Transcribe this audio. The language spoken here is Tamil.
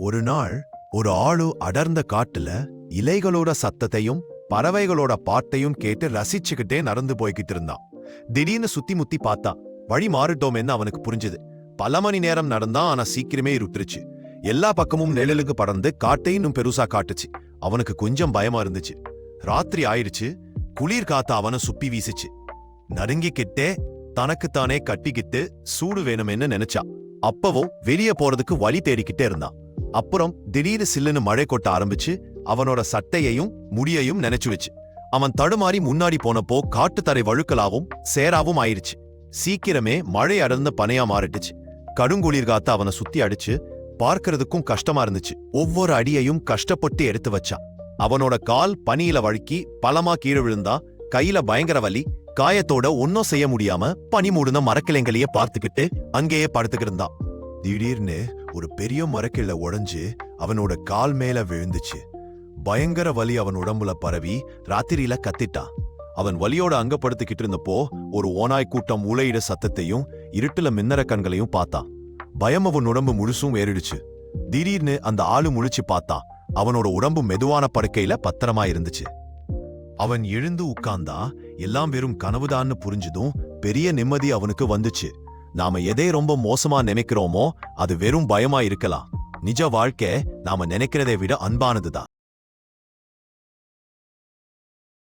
ஒரு நாள் ஒரு ஆளு அடர்ந்த காட்டுல இலைகளோட சத்தத்தையும் பறவைகளோட பாட்டையும் கேட்டு ரசிச்சுக்கிட்டே நடந்து போய்கிட்டு இருந்தான். திடீர்னு சுத்தி முத்தி பார்த்தா வழி மாறிட்டோம்னு அவனுக்கு புரிஞ்சுது. பல மணி நேரம் நடந்தான் ஆனா சீக்கிரமே இருட்டுருச்சு. எல்லா பக்கமும் நிழலுக்கு படர்ந்து காட்டை இன்னும் பெருசா காட்டுச்சு. அவனுக்கு கொஞ்சம் பயமா இருந்துச்சு. ராத்திரி ஆயிடுச்சு குளிர் காத்த அவனை சுப்பி வீசுச்சு. நடுங்கிக்கிட்டே தனக்குத்தானே கட்டிக்கிட்டு சூடு வேணும்னு நினைச்சா. அப்பவும் வெளியே போறதுக்கு வழி தேடிக்கிட்டே இருந்தான். அப்புறம் திடீர் சில்லுன்னு மழை கொட்ட ஆரம்பிச்சு அவனோட சட்டையையும் முடியையும் நினைச்சு வச்சு. அவன் தடுமாறி முன்னாடி போனப்போ காட்டுத்தரை வழுக்கலாவும் சேராவும் ஆயிருச்சு. சீக்கிரமே மழை அடர்ந்த பனையா மாறிட்டுச்சு. கடுங்குளிர் காத்து அவனை சுத்தி அடிச்சு பார்க்கறதுக்கும் கஷ்டமா இருந்துச்சு. ஒவ்வொரு அடியையும் கஷ்டப்பட்டு எடுத்து வச்சான் அவனோட கால் பனியில வழுக்கி பலமா கீழே விழுந்தா கையில பயங்கர வலி காயத்தோட ஒன்னும் செய்ய முடியாம பனி மூடுன மரக்கிளைங்களையே பார்த்துக்கிட்டு அங்கேயே படுத்துக்கிருந்தான் திடீர்னு ஒரு பெரிய மரக்கிள்ள உடஞ்சு அவனோட கால் மேல விழுந்துச்சு. பயங்கர வலி அவன் உடம்புல பரவி ராத்திரியில கத்திட்டான். அவன் வலியோட அங்கப்படுத்திக்கிட்டு இருந்தப்போ ஒரு ஓநாய் கூட்டம் உலையிட சத்தத்தையும் இருட்டுல மின்னற கண்களையும் பார்த்தான். பயம் அவன் உடம்பு முழுசும் ஏறிடுச்சு திடீர்னு அந்த ஆளு முழிச்சு பார்த்தான். அவனோட உடம்பு மெதுவான படுக்கையில பத்திரமா இருந்துச்சு. அவன் எழுந்து உட்கார்ந்தா எல்லாம் வெறும் கனவுதான்னு புரிஞ்சதும் பெரிய நிம்மதி அவனுக்கு வந்துச்சு. நாம எதை ரொம்ப மோசமா நினைக்கிறோமோ அது வெறும் பயமா இருக்கலாம். நிஜ வாழ்க்கை நாம நினைக்கிறதை விட அன்பானதுதான்.